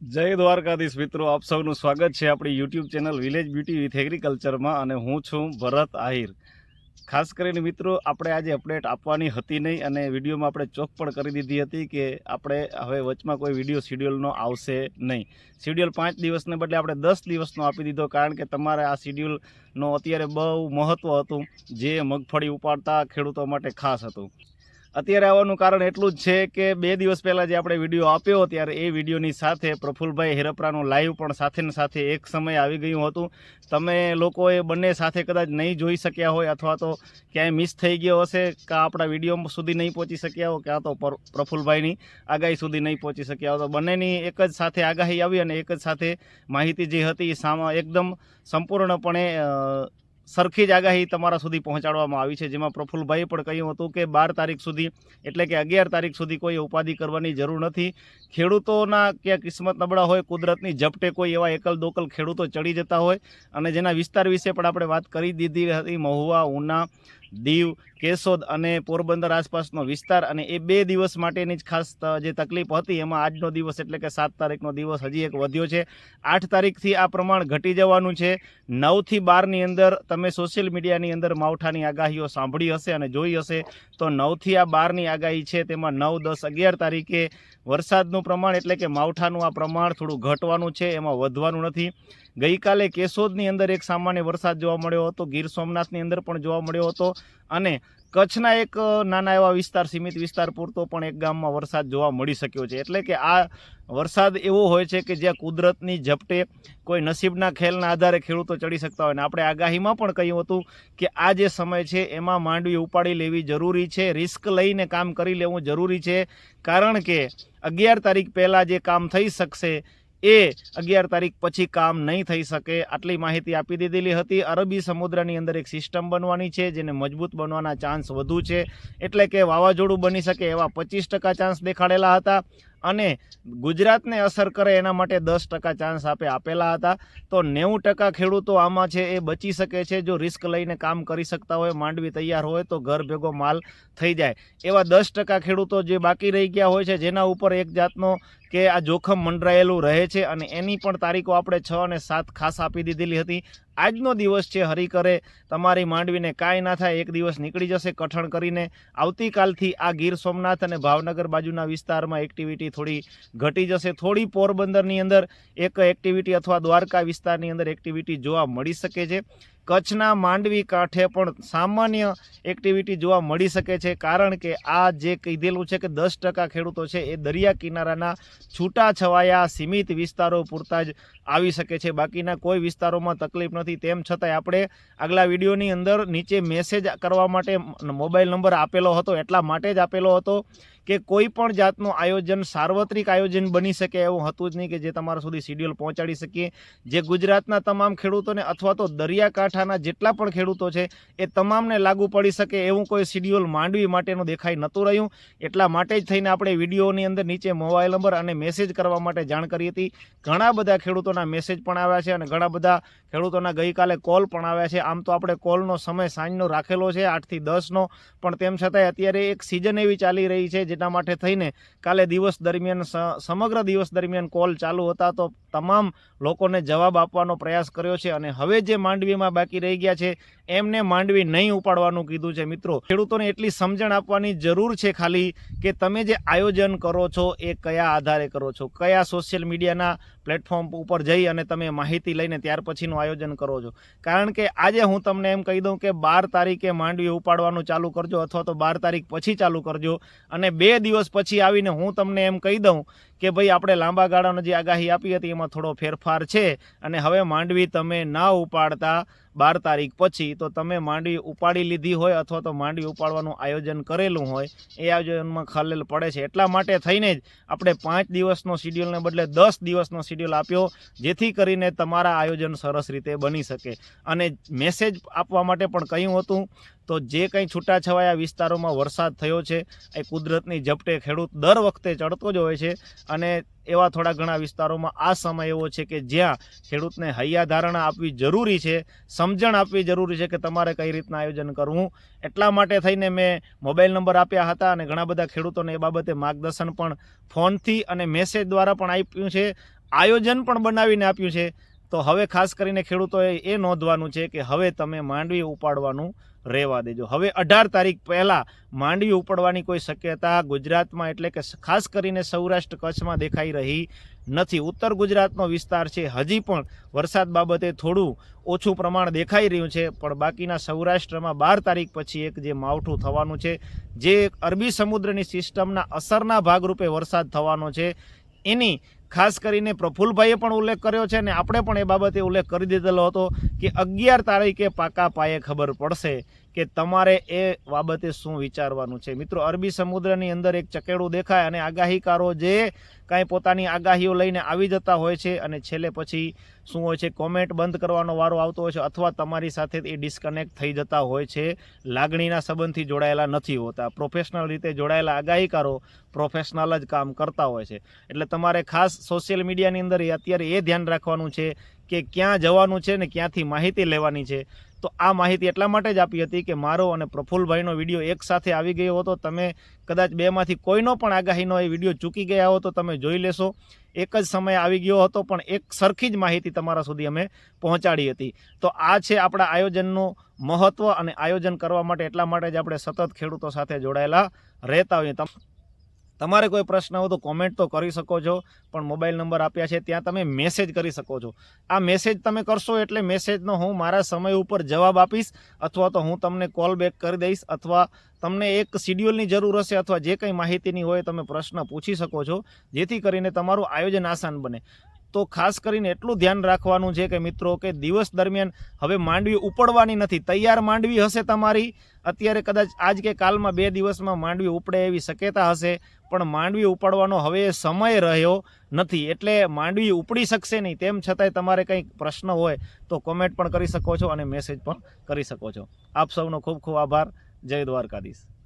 જય દ્વારકાધીશ મિત્રો, આપ સૌનું સ્વાગત છે આપણી YouTube channel village beauty with એગ્રીકલ્ચરમાં અને હું છું ભરત આહિર. ખાસ કરીને મિત્રો, આપણે આજે અપડેટ આપવાની હતી નહીં અને વિડીયોમાં આપણે ચોક પણ કરી દીધી હતી કે આપણે હવે વચમાં કોઈ વીડિયો શિડ્યુલનો આવશે નહીં. શિડ્યુલ પાંચ દિવસને બદલે આપણે દસ દિવસનો આપી દીધો કારણ કે તમારે આ શિડ્યુલનો અત્યારે બહુ મહત્ત્વ હતું, જે મગફળી ઉપાડતા ખેડૂતો માટે ખાસ હતું. અત્યારે આવવાનું કારણ એટલું જ છે કે બે દિવસ પહેલાં જે આપણે વીડિયો આપ્યો ત્યારે એ વિડીયોની સાથે પ્રફુલભાઈ હેરપરાનું લાઈવ પણ સાથે ને સાથે એક સમય આવી ગયું હતું. તમે લોકોએ બંને સાથે કદાચ નહીં જોઈ શક્યા હોય અથવા તો ક્યાંય મિસ થઈ ગયો હશે કાં આપણા વીડિયો સુધી નહીં પહોંચી શક્યા હો ક્યાં તો પ્રફુલભાઈની આગાહી સુધી નહીં પહોંચી શક્યા હો. તો બંનેની એક જ સાથે આગાહી આવી અને એક જ સાથે માહિતી જે હતી એ સામા, એકદમ સંપૂર્ણપણે સરખી જ આગાહી તમારા સુધી પહોંચાડવામાં આવી છે. જેમાં પ્રફુલભાઈએ પણ કહ્યું હતું કે બાર તારીખ સુધી એટલે કે અગિયાર તારીખ સુધી કોઈ ઉપાધિ કરવાની જરૂર નથી. ખેડૂતોના ક્યાં કિસ્મત નબળા હોય, કુદરતની ઝપટે કોઈ એવા એકલ દોકલ ખેડૂતો ચડી જતા હોય. અને જેના વિસ્તાર વિશે પણ આપણે વાત કરી દીધી હતી, મહુવા, ઉના દીવ, કેશોદ અને પોરબંદર આસપાસનો વિસ્તાર અને એ બે દિવસ માટેની જ ખાસ જે તકલીફ હતી, એમાં આજનો દિવસ એટલે કે સાત તારીખનો દિવસ હજી એક વધ્યો છે. આઠ તારીખથી આ પ્રમાણ ઘટી જવાનું છે. નવથી બારની અંદર તમે સોશિયલ મીડિયાની અંદર માવઠાની આગાહીઓ સાંભળી હશે અને જોઈ હશે, તો નવથી આ બારની આગાહી છે, તેમાં નવ, દસ, અગિયાર તારીખે વરસાદનું પ્રમાણ એટલે કે માવઠાનું આ પ્રમાણ થોડું ઘટવાનું છે, એમાં વધવાનું નથી. ગઈકાલે કેશોદની અંદર એક સામાન્ય વરસાદ જોવા મળ્યો હતો, ગીર સોમનાથની અંદર પણ જોવા મળ્યો હતો. અને કચ્છના એક નાના એવા વિસ્તાર, સીમિત વિસ્તાર પૂરતો પણ એક ગામમાં વરસાદ જોવા મળી શક્યો છે. એટલે કે આ વરસાદ એવો હોય છે કે જ્યાં કુદરતની ઝપટે કોઈ નસીબના ખેલના આધારે ખેડૂતો ચડી શકતા હોય. ને આપણે આગાહીમાં પણ કહ્યું હતું કે આ જે સમય છે એમાં માંડવી ઉપાડી લેવી જરૂરી છે. રિસ્ક લઈને કામ કરી લેવું જરૂરી છે. કારણ કે અગિયાર તારીખ પહેલાં જે કામ થઈ શકશે એ અગિયાર તારીખ પછી કામ નહીં થઈ શકે. આટલી માહિતી આપી દીધેલી હતી. અરબી સમુદ્રની અંદર એક સિસ્ટમ બનવાની છે, જેને મજબૂત બનવાના ચાન્સ વધુ છે. એટલે કે વાવાઝોડું બની શકે એવા પચીસ ટકા ચાન્સ દેખાડેલા હતા. અને ગુજરાતને અસર કરે એના માટે દસ ટકા ચાન્સ આપે આપેલા હતા. તો નેવું ટકા ખેડૂતો આમાં છે એ બચી શકે છે. જો રિસ્ક લઈને કામ કરી શકતા હોય, માંડવી તૈયાર હોય, તો ઘર ભેગો માલ થઈ જાય. એવા દસ ટકા ખેડૂતો જે બાકી રહી ગયા હોય છે, જેના ઉપર એક જાતનો કે આ જોખમ મંડરાયેલું રહે છે. અને એની પણ તારીખો આપણે છ અને સાત ખાસ આપી દીધેલી હતી. આજનો દિવસ છે હરી કરે તમારી માંડવીને કાંઈ ના થાય, એક દિવસ નીકળી જશે કઠણ કરીને. આવતીકાલથી આ ગીર સોમનાથ અને ભાવનગર બાજુના વિસ્તારમાં એક્ટિવિટી થોડી ઘટી જશે. થોડી પોરબંદરની અંદર એક એક્ટિવિટી અથવા દ્વારકા વિસ્તારની અંદર એક્ટિવિટી જોવા મળી શકે છે. કચ્છના માંડવી કાંઠે પણ સામાન્ય એક્ટિવિટી જોવા મળી શકે છે. કારણ કે આ જે કીધેલું છે કે દસ ટકા ખેડૂતો છે, એ દરિયા કિનારાના છૂટા છવાયા સીમિત વિસ્તારો પૂરતા જ આવી શકે છે. બાકીના કોઈ વિસ્તારોમાં તકલીફ નથી. તેમ છતાંય આપણે આગલા વિડીયોની અંદર નીચે મેસેજ કરવા માટે મોબાઈલ નંબર આપેલો હતો, એટલા માટે જ આપેલો હતો કે કોઈ પણ જાતનું આયોજન, સાર્વત્રિક આયોજન બની શકે એવું હતું જ નહીં કે જે તમારા સુધી શિડ્યુલ પહોંચાડી શકીએ. જે ગુજરાતના તમામ ખેડૂતોને અથવા તો દરિયાકાંઠાના જેટલા પણ ખેડૂતો છે, એ તમામને લાગુ પડી શકે એવું કોઈ શિડ્યુલ માંડવી માટેનું દેખાઈ નહોતું રહ્યું. એટલા માટે જ થઈને આપણે વિડીયોની અંદર નીચે મોબાઈલ નંબર અને મેસેજ કરવા માટે જાણ કરી હતી. ઘણા બધા ખેડૂતોના મેસેજ પણ આવ્યા છે અને ઘણા બધા ખેડૂતોના ગઈકાલે કોલ પણ આવ્યા છે. આમ તો આપણે કોલનો સમય સાંજનો રાખેલો છે, આઠથી દસનો. પણ તેમ છતાંય અત્યારે એક સિઝન એવી ચાલી રહી છે જેના માટે થઈને કાલે દિવસ દરમિયાન સમગ્ર દિવસ દરમિયાન કોલ ચાલુ હતા તો તમામ લોકોને જવાબ આપવાનો પ્રયાસ કર્યો છે અને હવે જે માંડવીમાં બાકી રહી ગયા છે, એમને માંડવી નહીં ઉપાડવાનું કીધું છે. મિત્રો, ખેડૂતોને એટલી સમજણ આપવાની જરૂર છે ખાલી કે તમે જે આયોજન કરો છો, એ કયા આધારે કરો છો? કયા સોશિયલ મીડિયાના પ્લેટફોર્મ ઉપર જઈ અને તમે માહિતી લઈને ત્યાર પછીનું આયોજન કરો છો. કારણ કે આજે હું તમને એમ કહી દઉં કે બાર તારીખે માંડવી ઉપાડવાનું ચાલુ કરજો અથવા તો બાર તારીખ પછી ચાલુ કરજો અને બે દિવસ પછી આવીને હું તમને એમ કહી દઉં કે ભાઈ આપણે લાંબા ગાળાનો જે આગાહી આપી હતી એમાં થોડો ફેરફાર છે અને હવે માંડવી તમે ના ઉપાડતા બાર તારીખ પછી તો તમે માંડવી ઉપાડી લીધી હોય અથવા તો માંડવી ઉપાડવાનું આયોજન કરેલું હોય, એ આયોજનમાં ખલેલ પડે છે. એટલા માટે થઈને જ આપણે પાંચ દિવસનો શિડ્યુલને બદલે દસ દિવસનો શિડ્યુલ આપ્યો, જેથી કરીને તમારા આયોજન સરસ રીતે બની શકે. અને મેસેજ આપવા માટે પણ કહ્યું હતું તો જે કંઈ છૂટાછવાયા વિસ્તારોમાં વરસાદ થયો છે, એ કુદરતની ઝપટે ખેડૂત દર વખતે ચડતો જ હોય છે અને એવા થોડા ઘણા વિસ્તારોમાં આ સમય એવો છે કે જ્યાં ખેડૂતને હૈયા ધારણા આપવી જરૂરી છે, સમજણ આપવી જરૂરી છે કે તમારે કઈ રીતના આયોજન કરવું. એટલા માટે થઈને મેં મોબાઈલ નંબર આપ્યા હતા અને ઘણા બધા ખેડૂતોને એ બાબતે માર્ગદર્શન પણ ફોનથી અને મેસેજ દ્વારા પણ આપ્યું છે, આયોજન પણ બનાવીને આપ્યું છે. તો હવે ખાસ કરીને ખેડૂતોએ એ નોંધવાનું છે કે હવે તમે માંડવી ઉપાડવાનું રહેવા દેજો. હવે અઢાર તારીખ પહેલાં માંડવી ઉપાડવાની કોઈ શક્યતા ગુજરાતમાં એટલે કે ખાસ કરીને સૌરાષ્ટ્ર કચ્છમાં દેખાઈ રહી નથી. ઉત્તર ગુજરાતનો વિસ્તાર છે, હજી પણ વરસાદ બાબતે થોડું ઓછું પ્રમાણ દેખાઈ રહ્યું છે, પણ બાકીના સૌરાષ્ટ્રમાં બાર તારીખ પછી એક જે માવઠું થવાનું છે, જે અરબી સમુદ્રની સિસ્ટમના અસરના ભાગરૂપે વરસાદ થવાનો છે, એની ખાસ કરીને પ્રફુલભાઈએ પણ ઉલ્લેખ કર્યો છે અને આપણે પણ એ બાબતે ઉલ્લેખ કરી દીધેલો હતો કે અગિયાર તારીખે પાકા પાયે ખબર પડશે કે તમારે એ બાબતે શું વિચારવાનું છે. મિત્રો, અરબી સમુદ્રની અંદર એક ચકેડું દેખાય અને આગાહીકારો જે કાંઈ પોતાની આગાહીઓ લઈને આવી જતા હોય છે અને છેલ્લે પછી શું હોય છે કોમેન્ટ બંધ કરવાનો વારો આવતો હોય છે અથવા તમારી સાથે એ ડિસ્કનેક્ટ થઈ જતા હોય છે. લાગણીના સંબંધથી જોડાયેલા નથી હોતા. પ્રોફેશનલ રીતે જોડાયેલા આગાહીકારો પ્રોફેશનલ જ કામ કરતા હોય છે. એટલે તમારે ખાસ સોશિયલ મીડિયાની અંદર અત્યારે એ ધ્યાન રાખવાનું છે કે ક્યાં જવાનું છે ને ક્યાંથી માહિતી લેવાની છે. તો આ માહિતી એટલા માટે જ આપી હતી કે મારો અને પ્રફુલભાઈનો વીડિયો એક સાથે આવી ગયો હતો. તમે કદાચ બેમાંથી કોઈનો પણ આગાહીનો એ વીડિયો ચૂકી ગયા હો તો તમે જોઈ લેશો. એક જ સમયે આવી ગયો હતો પણ એક સરખી જ માહિતી તમારા સુધી અમે પહોંચાડી હતી. તો આ છે આપણા આયોજનનું મહત્ત્વ અને આયોજન કરવા માટે એટલા માટે જ આપણે સતત ખેડૂતો સાથે જોડાયેલા રહેતા હોઈએ. તમારે કોઈ પ્રશ્ન હોય તો કોમેન્ટ તો કરી શકો છો, પણ મોબાઈલ નંબર આપ્યા છે ત્યાં તમે મેસેજ કરી શકો છો. આ મેસેજ તમે કરશો એટલે મેસેજનો હું મારા સમય ઉપર જવાબ આપીશ, અથવા તો હું તમને કોલ બેક કરી દઈશ, અથવા તમને એક શિડ્યુલની જરૂર હશે, અથવા જે કંઈ માહિતીની હોય તમે પ્રશ્ન પૂછી શકો છો, જેથી કરીને તમારું આયોજન આસાન બને. તો ખાસ કરીને એટલું ધ્યાન રાખવાનું છે કે મિત્રો કે દિવસ દરમિયાન હવે માંડવી ઉપડવાની નથી. તૈયાર માંડવી હશે તમારી. અત્યારે કદાચ આજ કે કાલમાં બે દિવસમાં માંડવી ઉપડે એવી શક્યતા હશે, પણ માંડવી ઉપાડવાનો હવે સમય રહ્યો નથી. એટલે માંડવી ઉપડી શકશે નહીં. તેમ છતાંય તમારે કંઈક પ્રશ્ન હોય તો કોમેન્ટ પણ કરી શકો છો અને મેસેજ પણ કરી શકો છો. આપ સૌનો ખૂબ ખૂબ આભાર. જય દ્વારકાધીશ.